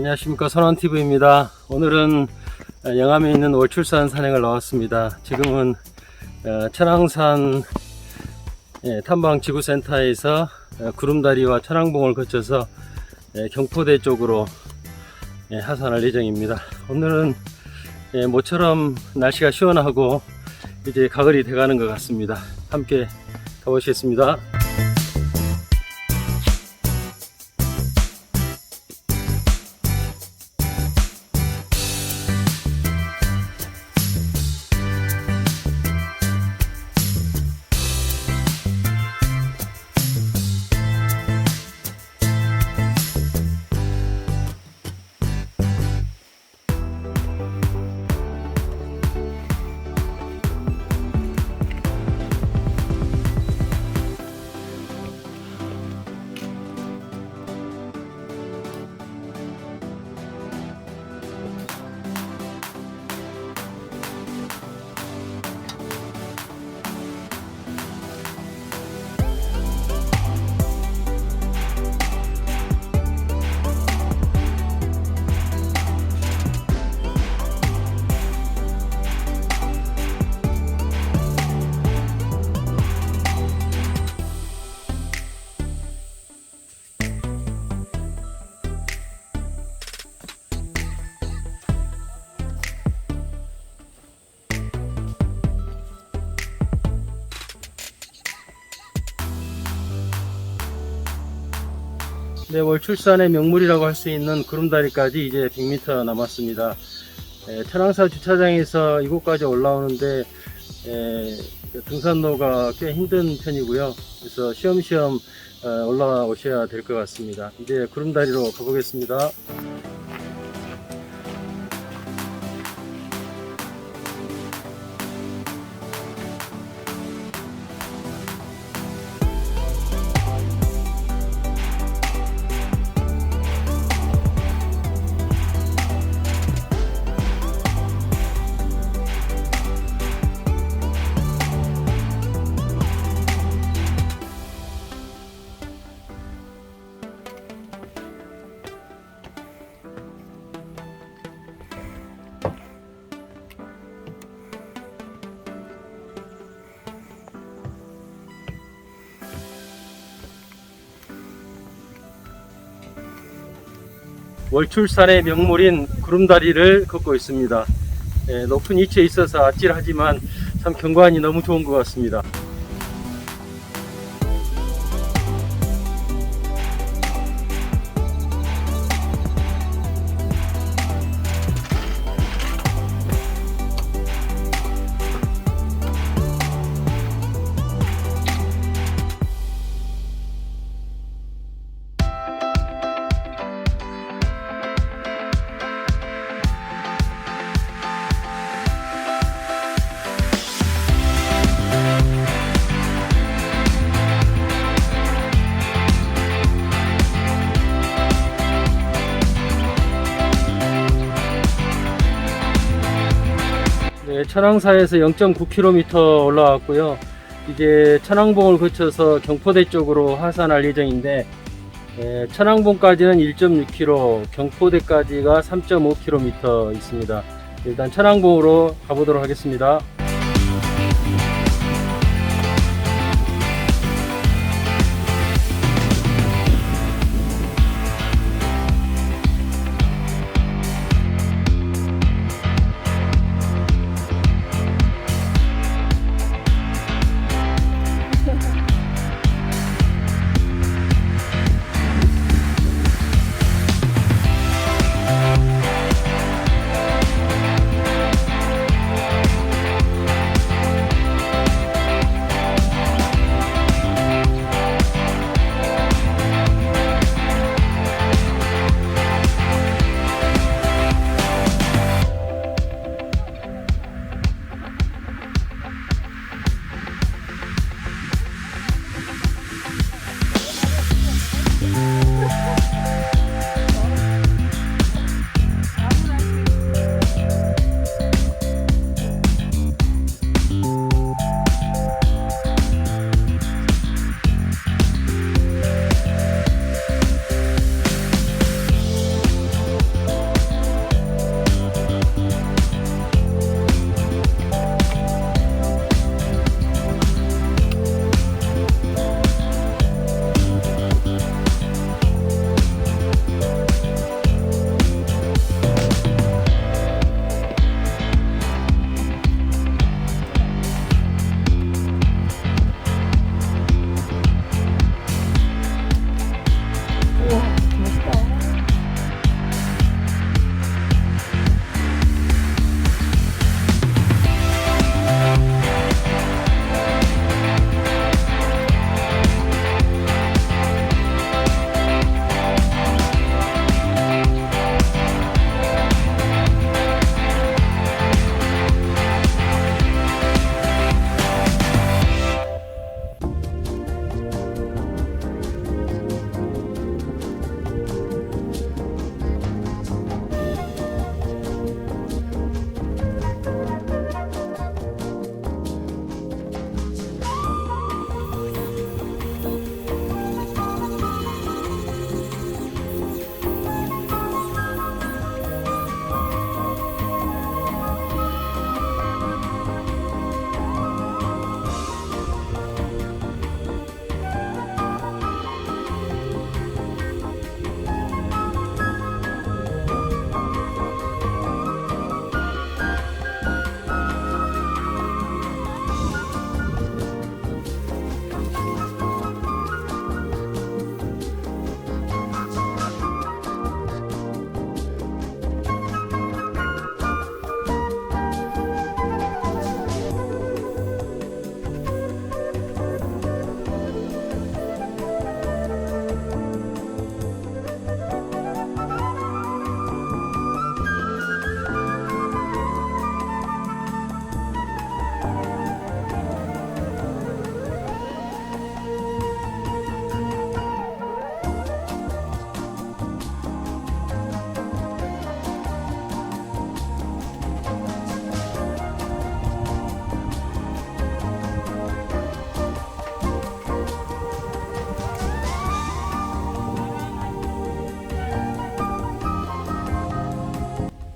안녕하십니까 선원TV입니다. 오늘은 영암에 있는 월출산 산행을 나왔습니다. 지금은 어, 천왕산 예, 탐방지구센터에서 어, 구름다리와 천왕봉을 거쳐서 예, 경포대 쪽으로 예, 하산할 예정입니다. 오늘은 예, 모처럼 날씨가 시원하고 이제 가을이 돼가는 것 같습니다. 함께 가보시겠습니다. 네, 월출산의 명물이라고 할 수 있는 구름다리까지 이제 100m 남았습니다. 에, 천왕사 주차장에서 이곳까지 올라오는데 에, 그 등산로가 꽤 힘든 편이고요. 그래서 쉬엄쉬엄 어, 올라오셔야 될 것 같습니다. 이제 구름다리로 가보겠습니다. 월출산의 명물인 구름다리를 걷고 있습니다. 예, 높은 위치에 있어서 아찔하지만 참 경관이 너무 좋은 것 같습니다. 천왕사에서 0.9km 올라왔고요. 이제 천왕봉을 거쳐서 경포대 쪽으로 하산할 예정인데 에, 천왕봉까지는 1.6km, 경포대까지가 3.5km 있습니다. 일단 천왕봉으로 가보도록 하겠습니다.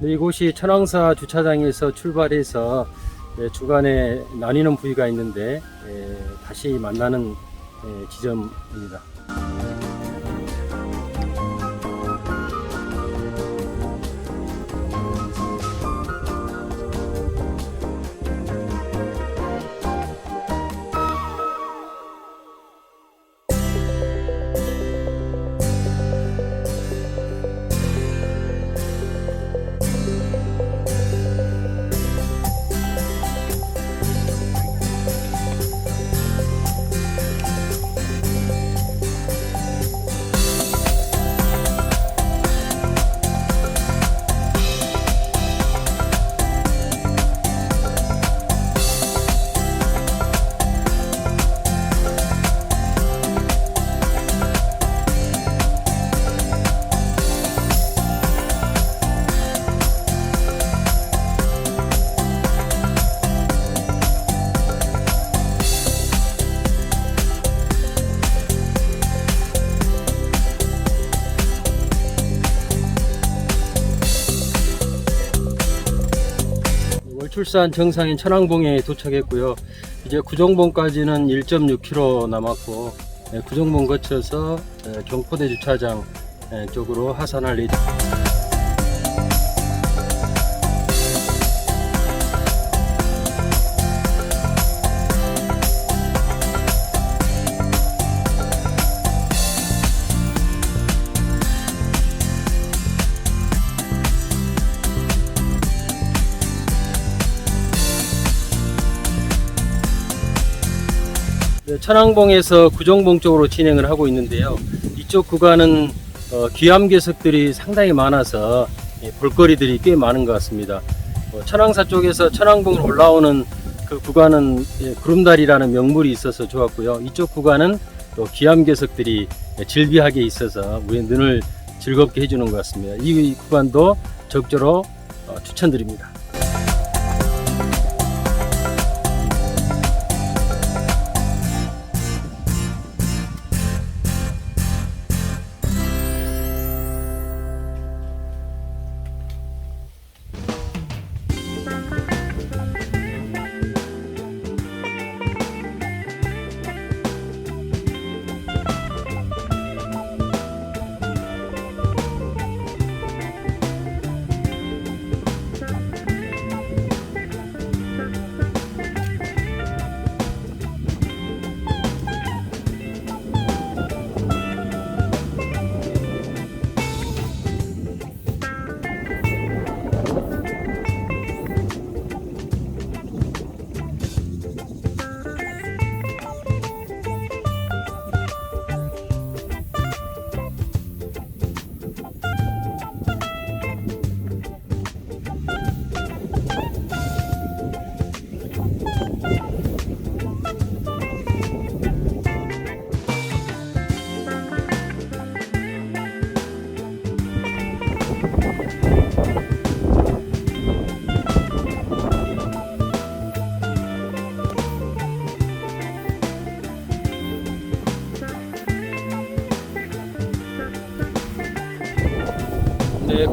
네, 이곳이 천왕사 주차장에서 출발해서 예, 주간에 나뉘는 부위가 있는데 예, 다시 만나는 예, 지점입니다. 출산 정상인 천왕봉에 도착했고요. 이제 구정봉까지는 1.6km 남았고 예, 구정봉 거쳐서 예, 경포대 주차장 예, 쪽으로 하산할 예정. 네, 천왕봉에서 구정봉 쪽으로 진행을 하고 있는데요. 이쪽 구간은 어, 귀암괴석들이 상당히 많아서 예, 볼거리들이 꽤 많은 것 같습니다. 어, 천왕사 쪽에서 천왕봉을 올라오는 그 구간은 예, 구름다리라는 명물이 있어서 좋았고요. 이쪽 구간은 또 귀암괴석들이 예, 질비하게 있어서 우리의 눈을 즐겁게 해주는 것 같습니다. 이 구간도 적절로 어, 추천드립니다.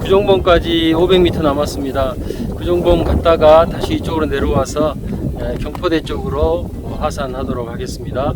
구정봉까지 500m 남았습니다. 구정봉 갔다가 다시 이쪽으로 내려와서 예, 경포대 쪽으로 하산하도록 하겠습니다.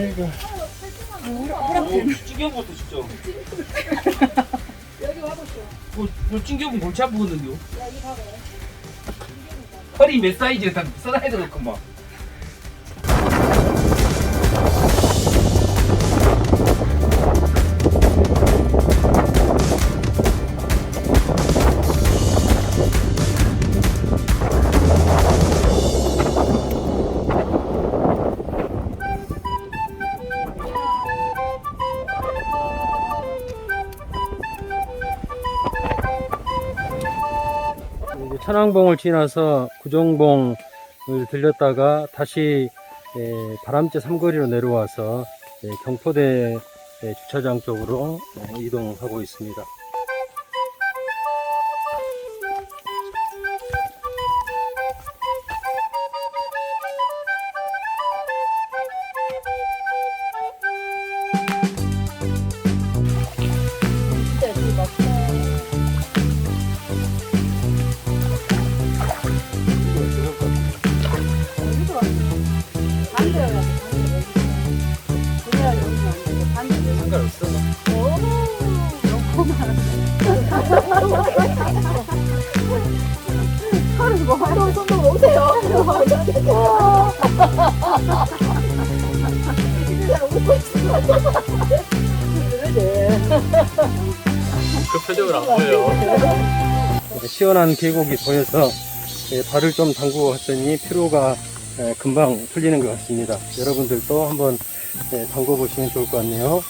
그러니까 오, 죽여보세요, 진짜. 여기 와보시오. 뭐, 뭐 찡겨보면 골치 아프거든요. 허리 몇 사이즈에 다 써놔야 되겠구만. 천왕봉을 지나서 구정봉을 들렸다가 다시 에, 바람째 삼거리로 내려와서 에, 경포대 에, 주차장 쪽으로 어, 이동하고 있습니다. 그. 시원한 계곡이 보여서 예, 발을 좀 담그고 왔더니 피로가 예, 금방 풀리는 것 같습니다. 여러분들도 한번 예, 담궈 보시면 좋을 것 같네요.